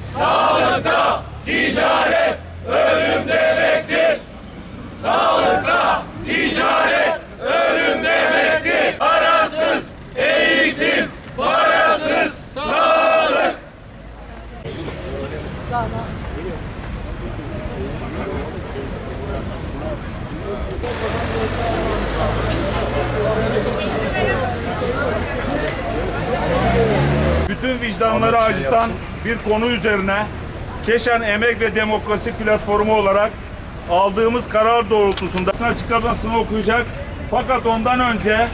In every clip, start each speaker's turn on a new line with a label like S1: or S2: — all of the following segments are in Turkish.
S1: Sağlıkta ticaret bütün vicdanları acıtan bir konu üzerine Keşan Emek ve Demokrasi Platformu olarak aldığımız karar doğrultusunda açıklamasını okuyacak. Fakat ondan önce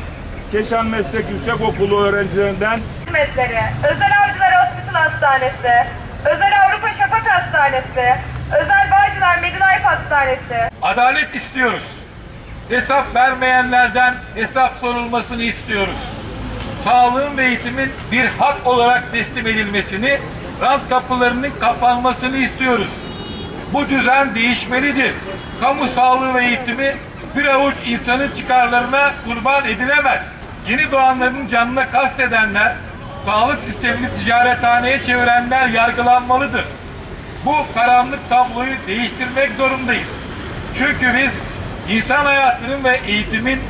S1: Keşan Meslek Yüksekokulu öğrencilerinden
S2: hizmetleri, Özel Avcılar Hospital Hastanesi, Özel Avrupa Şafak Hastanesi, Özel Bağcılar Medilife Hastanesi,
S3: Adalet istiyoruz. Hesap vermeyenlerden hesap sorulmasını istiyoruz. Sağlığın ve eğitimin bir hak olarak teslim edilmesini, rant kapılarının kapanmasını istiyoruz. Bu düzen değişmelidir. Kamu sağlığı ve eğitimi bir avuç insanın çıkarlarına kurban edilemez. Yeni doğanların canına kastedenler, sağlık sistemini ticarethaneye çevirenler yargılanmalıdır. Bu karanlık tabloyu değiştirmek zorundayız. Çünkü biz insan hayatının ve eğitimin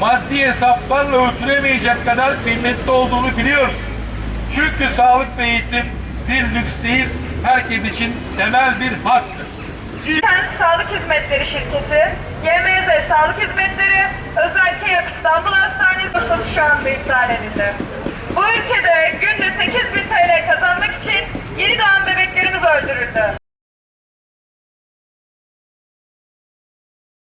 S3: maddi hesaplarla ölçülemeyecek kadar kıymetli olduğunu biliyoruz. Çünkü sağlık ve eğitim bir lüks değil, herkes için temel bir haktır.
S2: Kent Sağlık Hizmetleri Şirketi, YMZ Sağlık Hizmetleri, Özel KEYAP İstanbul Hastanesi ruhsatı şu anda iptal edildi. Bu ülkede günde 8 bin TL